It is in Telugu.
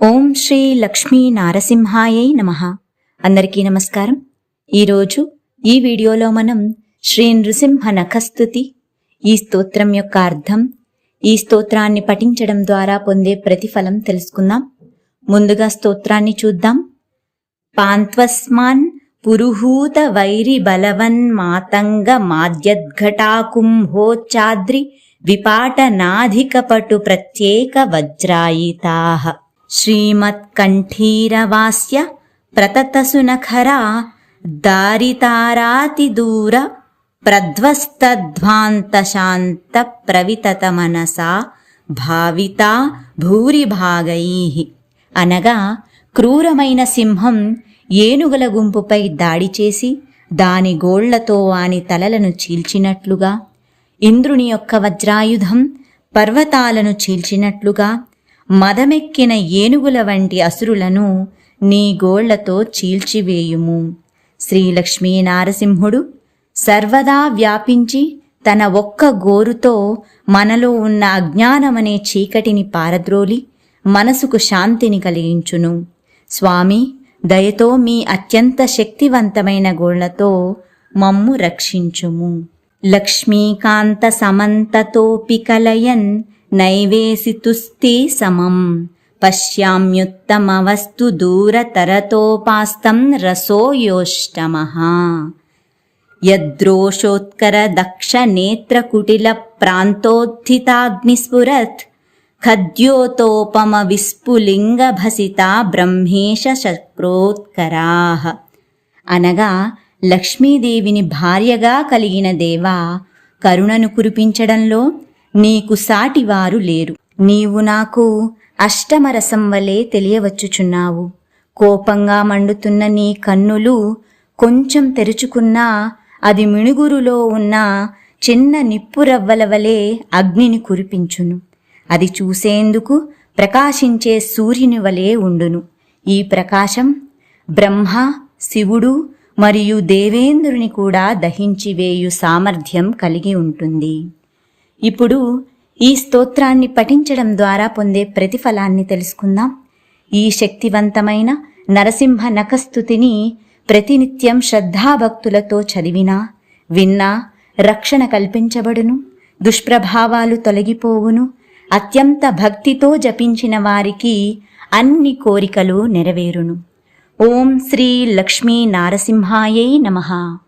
ఓం శ్రీ లక్ష్మీ నారసింహాయై నమ. అందరికీ నమస్కారం. ఈరోజు ఈ వీడియోలో మనం శ్రీ నృసింహ నఖస్తుతి ఈ స్తోత్రం యొక్క అర్థం ఈ స్తోత్రాన్ని పఠించడం ద్వారా పొందే ప్రతిఫలం తెలుసుకుందాం. ముందుగా స్తోత్రాన్ని చూద్దాం. పాంత్వస్మాన్ పురుహూత వైరి బలవన్ మాతంగ మాద్యద్ఘటాకుంభోచాద్రి విపాటనాధికపటు ప్రత్యేక వజ్రాయితాహ శ్రీమత్కంఠీరవాస్య ప్రతతసునఖరా దారితారాతిదూర ప్రధ్వస్తధ్వాంతశాంత ప్రవితత మనసా భావితా భూరిభాగై అనగా క్రూరమైన సింహం ఏనుగుల గుంపుపై దాడి చేసి దాని గోళ్ళతో వాని తలలను చీల్చినట్లుగా ఇంద్రుని యొక్క వజ్రాయుధం పర్వతాలను చీల్చినట్లుగా మదమెక్కిన ఏనుగుల వంటి అసురులను నీ గోళ్ళతో చీల్చివేయుము. శ్రీలక్ష్మీ నారసింహుడు సర్వదా వ్యాపించి తన ఒక్క గోరుతో మనలో ఉన్న అజ్ఞానమనే చీకటిని పారద్రోలి మనసుకు శాంతిని కలిగించును. స్వామి దయతో మీ అత్యంత శక్తివంతమైన గోళ్ళతో మమ్ము రక్షించుము. లక్ష్మీకాంత సమంతతోపి కలయన్ నైవేసితుస్తే సమం. పశ్యామ్యుత్తమవస్తు దూరతరతోపాస్తం రసోయోష్టమ. యద్రోషోత్కర దక్ష నేత్రకుటిల ప్రాంతోత్థితాగ్నిస్ఫురత్ ఖద్యోతోపమ విస్ఫులింగ భసిత బ్రహ్మేశ శక్రోత్కరాః అనగా లక్ష్మీదేవిని భార్యగా కలిగిన దేవా కరుణను కురిపించడంలో నీకు సాటివారు లేరు. నీవు నాకు అష్టమరసం వలె తెలియవచ్చుచున్నావు. కోపంగా మండుతున్న నీ కన్నులు కొంచెం తెరుచుకున్నా అది మిణుగురులో ఉన్న చిన్న నిప్పురవ్వల వలె అగ్నిని కురిపించును. అది చూసేందుకు ప్రకాశించే సూర్యుని వలె ఉండును. ఈ ప్రకాశం బ్రహ్మ శివుడు మరియు దేవేంద్రుని కూడా దహించివేయు సామర్థ్యం కలిగి ఉంటుంది. ఇప్పుడు ఈ స్తోత్రాన్ని పఠించడం ద్వారా పొందే ప్రతిఫలాన్ని తెలుసుకుందాం. ఈ శక్తివంతమైన నరసింహ నఖస్థుతిని ప్రతినిత్యం శ్రద్ధాభక్తులతో చదివినా విన్నా రక్షణ కల్పించబడును దుష్ప్రభావాలు తొలగిపోవును అత్యంత భక్తితో జపించిన వారికి అన్ని కోరికలు నెరవేరును. ఓం శ్రీ లక్ష్మీ నారసింహాయై నమః.